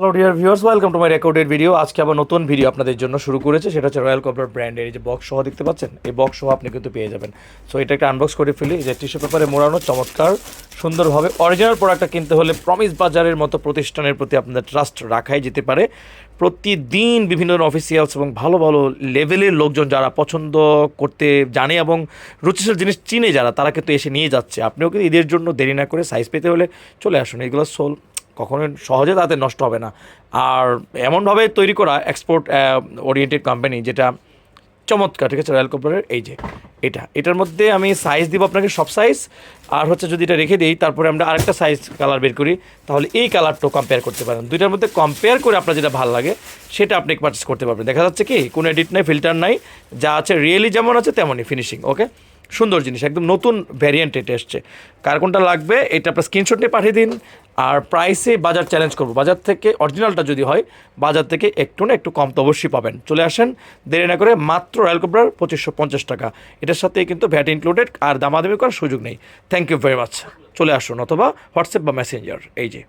Hello dear viewers welcome to my recorded video আজকে আবার নতুন ভিডিও আপনাদের জন্য শুরু করেছে। সেটা হচ্ছে রয়্যাল কপলার ব্র্যান্ডের এই যে বক্স সহ দেখতে পাচ্ছেন? এই বক্স সহ আপনি কিন্তু পেয়ে যাবেন। সো এটা একটা আনবক্স করে ফেলি। যে টিস্যু পেপারে মোড়ানো, চমৎকার, সুন্দরভাবে অরিজিনাল প্রোডাক্টটা কিনতে হলে প্রমিস বাজারের মতো প্রতিষ্ঠানের প্রতি আপনাদের ট্রাস্ট রাখাই যেতে পারে। প্রতিদিন বিভিন্ন অফিসিয়ালস এবং ভালো ভালো লেভেলের লোকজন যারা পছন্দ করতে জানে এবং রুচিশীল জিনিস চিনে যারা, তারা কিন্তু এসে নিয়ে যাচ্ছে। আপনিও কিন্তু ঈদের জন্য দেরি না করে সাইজ পেতে হলে চলে আসুন। এগুলো সোল কখনো সহজে তাতে নষ্ট হবে না। আর এমনভাবে তৈরি করা এক্সপোর্ট ওরিয়েন্টেড কোম্পানি যেটা চমৎকার, ঠিক আছে রয়্যাল কোম্পানির এই যে, এটা। এটার মধ্যে আমি সাইজ দিব আপনাকে সব সাইজ আর হচ্ছে যদি এটা রেখে দিই, তারপরে আমরা আরেকটা সাইজ কালার বের করি, তাহলে এই কালারটাও কম্পেয়ার করতে পারেন। দুইটার মধ্যে কম্পেয়ার করে আপনার যেটা ভালো লাগে, সেটা আপনি পারচেস করতে পারবেন। দেখা যাচ্ছে কি, কোনো এডিট নাই ফিল্টার নাই, যা আছে রিয়েলি যেমন আছে, তেমনই ফিনিশিং ওকে সুন্দর জিনিস, একদম নতুন ভ্যারিয়েন্ট এটা এসছে। কার কোনটা লাগবে, এটা আপনার স্ক্রিনশট নিয়ে পাঠিয়ে দিন, আর প্রাইসে বাজার চ্যালেঞ্জ করব। বাজার থেকে অরিজিনালটা যদি হয়, বাজার থেকে একটু না একটু কম তো অবশ্যই পাবেন। চলে আসেন, দেরি না করে মাত্র রয়্যাল কোবরার পঁচিশশো পঞ্চাশ টাকা। এটার সাথে কিন্তু ভ্যাট ইনক্লুডেড আর দামাদামি করার সুযোগ নেই। থ্যাংক ইউ ভেরি মাচ চলে আসুন, অথবা হোয়াটসঅ্যাপ বা মেসেঞ্জার এই যে।